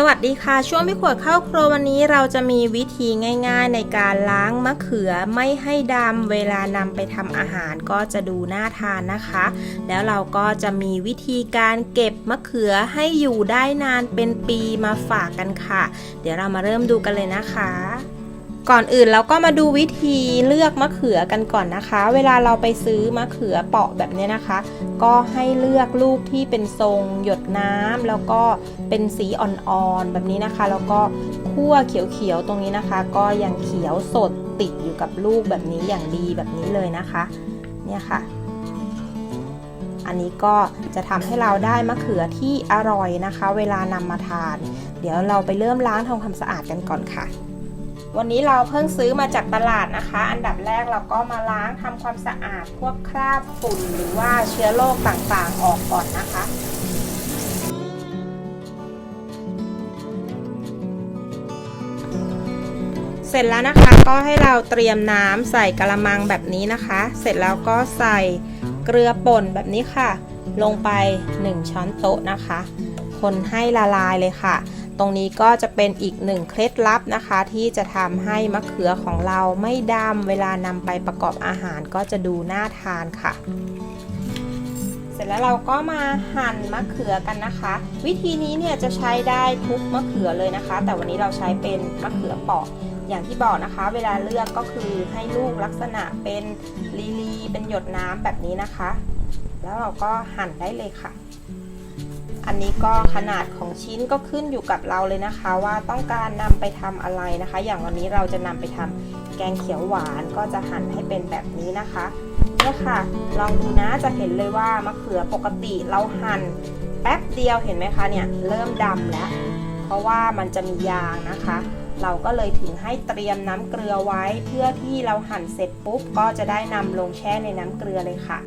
สวัสดีค่ะ ช่วงพี่ขวดเข้าครัววันนี้เราจะมีวิธีง่าย ๆ ในการล้างมะเขือไม่ให้ดำเวลานำไปทำอาหารก็จะดูน่าทานนะคะ แล้วเราก็จะมีวิธีการเก็บมะเขือให้อยู่ได้นานเป็นปีมาฝากกันค่ะ เดี๋ยวเรามาเริ่มดูกันเลยนะคะ ก่อนอื่นเราก็มาดูวิธีเลือกมะเขือกันก่อนนะคะ เวลาเราไปซื้อมะเขือเปาะแบบนี้นะคะ ก็ให้เลือกลูกที่เป็นทรงหยดน้ำแล้วก็เป็นสีอ่อนๆแบบนี้นะคะ แล้วก็คั่วเขียวๆตรงนี้นะคะ ก็ยังเขียวสดติดอยู่กับลูกแบบนี้อย่างดีแบบนี้เลยนะคะ เนี่ยค่ะ อันนี้ก็จะทำให้เราได้มะเขือที่อร่อยนะคะ เวลานำมาทาน เดี๋ยวเราไปเริ่มล้างทำความสะอาดกันก่อนค่ะ วันนี้เราเพิ่งซื้อมาจากตลาดนะคะ อันดับแรกเราก็มาล้างทำความสะอาดพวกคราบฝุ่นหรือว่าเชื้อโรคต่างๆออกก่อนนะคะเสร็จแล้วนะคะก็ให้เราเตรียมน้ำใส่กระมังแบบนี้นะคะ เสร็จแล้วก็ใส่เกลือป่นแบบนี้ค่ะ ลงไป 1 ช้อนโต๊ะนะคะ คนให้ละลายเลยค่ะ ตรงนี้ก็จะเป็นอีกหนึ่งเคล็ดลับนะคะ ที่จะทำให้มะเขือของเราไม่ดำเวลานำไปประกอบอาหารก็จะดูน่าทานค่ะ เสร็จแล้วเราก็มาหั่นมะเขือกันนะคะ วิธีนี้เนี่ยจะใช้ได้ทุกมะเขือเลยนะคะ แต่วันนี้เราใช้เป็นมะเขือเปาะอย่างที่บอกนะคะ เวลาเลือกก็คือให้ลูกลักษณะเป็นลีลีเป็นหยดน้ำแบบนี้นะคะ แล้วเราก็หั่นได้เลยค่ะ อันนี้ก็ขนาดของชิ้นก็ขึ้นอยู่กับเราเลยนะคะ ว่าต้องการนำไปทำอะไรนะคะ อย่างวันนี้เราจะนำไปทำแกงเขียวหวานก็จะหั่นให้เป็นแบบนี้นะคะเนี่ยค่ะลองดูนะจะเห็นเลยว่ามะเขือปกติเราหั่นแป๊บเดียวเห็นไหมคะเนี่ยเริ่มดำแล้ว เพราะว่ามันจะมียางนะคะ เราก็เลยถึงให้เตรียมน้ำเกลือไว้ เพื่อที่เราหั่นเสร็จปุ๊บก็จะได้นำลงแช่ในน้ำเกลือเลยค่ะ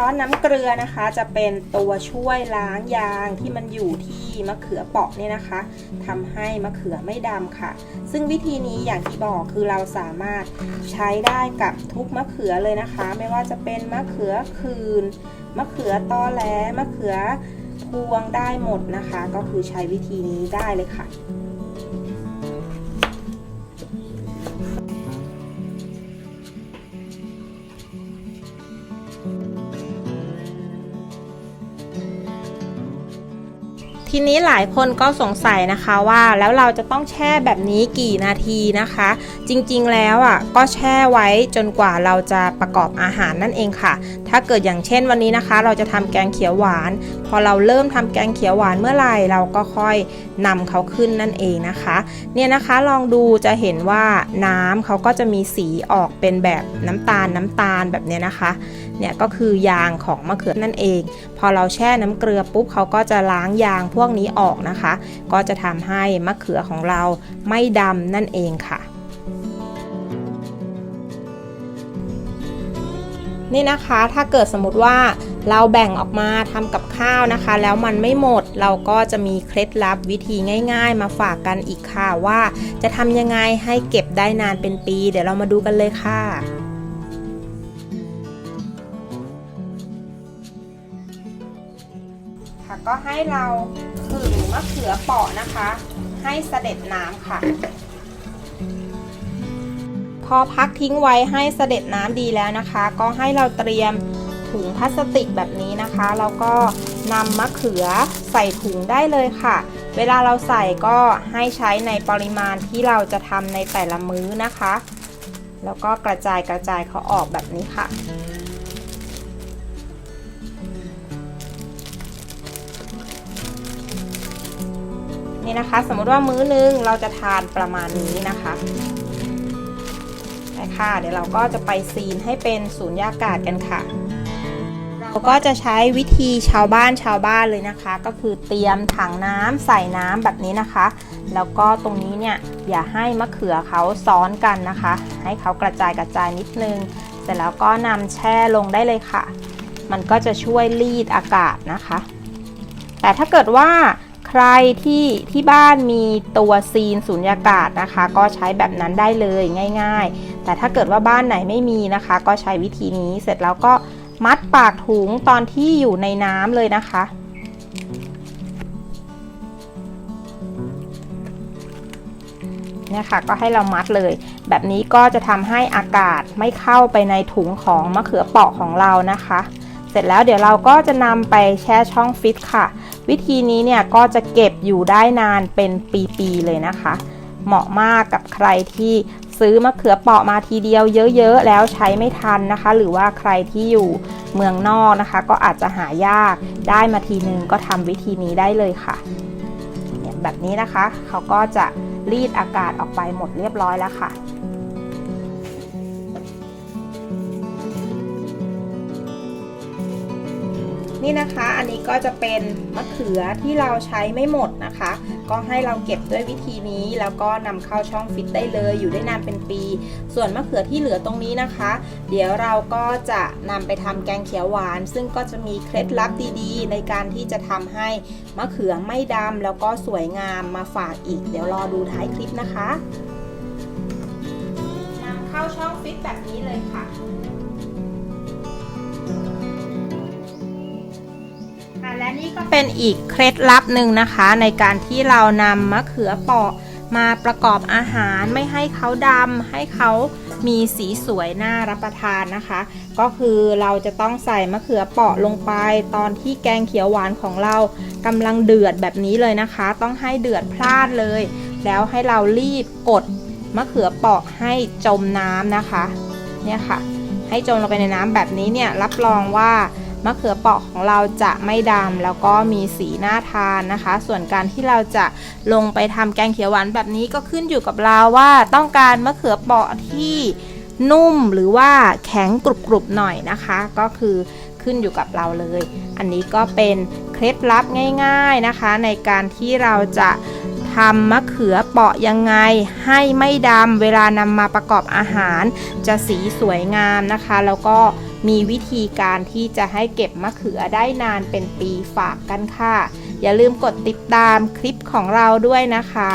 ราะน้ำเกลือนะคะจะเป็นตัวช่วยล้างยางที่มันอยู่ที่มะเขือเปาะเนี่ยนะคะทำให้มะเขือไม่ดำค่ะ ซึ่งวิธีนี้อย่างที่บอกคือเราสามารถใช้ได้กับทุกมะเขือเลยนะคะ ไม่ว่าจะเป็นมะเขือคืน มะเขือตอแหลมะเขือพวงได้หมดนะคะ ก็คือใช้วิธีนี้ได้เลยค่ะ ทีนี้หลายคนก็สงสัยนะคะว่าแล้วเราจะต้องแช่แบบนี้กี่นาทีนะคะ จริงๆแล้วอะก็แช่ไว้จนกว่าเราจะประกอบอาหารนั่นเองค่ะ ถ้าเกิดอย่างเช่นวันนี้นะคะ เราจะทำแกงเขียวหวาน พอเราเริ่มทำแกงเขียวหวานเมื่อไหร่เราก็ค่อยนำเขาขึ้นนั่นเองนะคะ เนี่ยนะคะลองดูจะเห็นว่าน้ำเขาก็จะมีสีออกเป็นแบบน้ำตาลน้ำตาลแบบเนี้ยนะคะ เนี่ยก็คือยางของมะเขือนั่นเอง พอเราแช่น้ำเกลือปุ๊บเขาก็จะล้างยางพวกนี้ออกนะคะ ก็จะทำให้มะเขือของเราไม่ดำนั่นเองค่ะนี่นะคะถ้าเกิดสมมติว่าเราแบ่งออกมาทำกับข้าวนะคะ แล้วมันไม่หมดเราก็จะมีเคล็ดลับวิธีง่าย ๆ มาฝากกันอีกค่ะว่า จะทำยังไงให้เก็บได้นานเป็นปี เดี๋ยวเรามาดูกันเลยค่ะ ค่ะ ก็ให้เราขึงมะเขือเปราะนะคะ ให้เสด็จน้ำค่ะ พอพักทิ้งไว้ให้เสด็จน้ำดีแล้วนะคะ ก็ให้เราเตรียมถุงพลาสติกแบบนี้นะคะแล้วก็นำมะเขือใส่ถุงได้เลยค่ะ เวลาเราใส่ก็ให้ใช้ในปริมาณที่เราจะทำในแต่ละมื้อนะคะ แล้วก็กระจายกระจายเขาออกแบบนี้ค่ะ นี่นะคะ สมมติว่ามื้อนึงเราจะทานประมาณนี้นะคะไปค่ะ เดี๋ยวเราก็จะไปซีนให้เป็นสูญญากาศกันค่ะ เราก็จะใช้วิธีชาวบ้านชาวบ้านเลยนะคะ ก็คือเตรียมถังน้ำใส่น้ำแบบนี้นะคะ แล้วก็ตรงนี้เนี่ยอย่าให้มะเขือเขาซ้อนกันนะคะ ให้เขากระจายกระจายนิดนึง เสร็จแล้วก็นำแช่ลงได้เลยค่ะ มันก็จะช่วยรีดอากาศนะคะ แต่ถ้าเกิดว่า ใครที่ที่บ้านมีตัวซีนสูญญากาศนะคะ ก็ใช้แบบนั้นได้เลยง่าย ๆ แต่ถ้าเกิดว่าบ้านไหนไม่มีนะคะ ก็ใช้วิธีนี้เสร็จแล้วก็มัดปากถุงตอนที่อยู่ในน้ำเลยนะคะ เนี่ยค่ะก็ให้เรามัดเลย แบบนี้ก็จะทำให้อากาศไม่เข้าไปในถุงของมะเขือเปราะของเรานะคะ เสร็จแล้วเดี๋ยวเราก็จะนำไปแช่ช่องฟิตค่ะ วิธีนี้เนี่ยก็จะเก็บอยู่ได้นานเป็นปี ๆ เลยนะคะ เหมาะมากกับใครที่ซื้อมะเขือเปราะมาทีเดียวเยอะ ๆ แล้วใช้ไม่ทันนะคะ หรือว่าใครที่อยู่เมืองนอกนะคะ ก็อาจจะหายากได้มาทีนึงก็ทำวิธีนี้ได้เลยค่ะเนี่ยแบบนี้นะคะ เขาก็จะรีดอากาศออกไปหมดเรียบร้อยแล้วค่ะ นี่นะคะ อันนี้ก็จะเป็นมะเขือที่เราใช้ไม่หมดนะคะ ก็ให้เราเก็บด้วยวิธีนี้ แล้วก็นำเข้าช่องฟิตได้เลย อยู่ได้นานเป็นปี ส่วนมะเขือที่เหลือตรงนี้นะคะ เดี๋ยวเราก็จะนำไปทำแกงเขียวหวาน ซึ่งก็จะมีเคล็ดลับดีๆ ในการที่จะทำให้มะเขือไม่ดำแล้วก็สวยงามมาฝากอีก เดี๋ยวรอดูท้ายคลิปนะคะนำเข้าช่องฟิตแบบนี้เลยค่ะ ก็เป็นอีกเคล็ดลับหนึ่งนะคะ ในการที่เรานำมะเขือเปราะมาประกอบอาหารไม่ให้เขาดำให้เขามีสีสวยน่ารับประทานนะคะ ก็คือเราจะต้องใส่มะเขือเปราะลงไป ตอนที่แกงเขียวหวานของเรากำลังเดือดแบบนี้เลยนะคะ ต้องให้เดือดพลาดเลย แล้วให้เรารีบกดมะเขือเปราะให้จมน้ำนะคะ เนี่ยค่ะ ให้จมลงไปในน้ำแบบนี้เนี่ยรับรองว่า มะเขือเปราะของเราจะไม่ดำแล้วก็มีสีน่าทานนะคะ ส่วนการที่เราจะลงไปทำแกงเขียวหวานแบบนี้ก็ขึ้นอยู่กับเราว่าต้องการมะเขือเปราะที่นุ่มหรือว่าแข็งกรุบๆหน่อยนะคะ ก็คือขึ้นอยู่กับเราเลย อันนี้ก็เป็นเคล็ดลับง่าย ๆนะคะ ในการที่เราจะทำมะเขือเปราะยังไง ให้ไม่ดำเวลานำมาประกอบอาหาร จะสีสวยงามนะคะ แล้วก็ มีวิธีการที่จะให้เก็บมะเขือได้นานเป็นปีฝากกันค่ะ อย่าลืมกดติดตามคลิปของเราด้วยนะคะ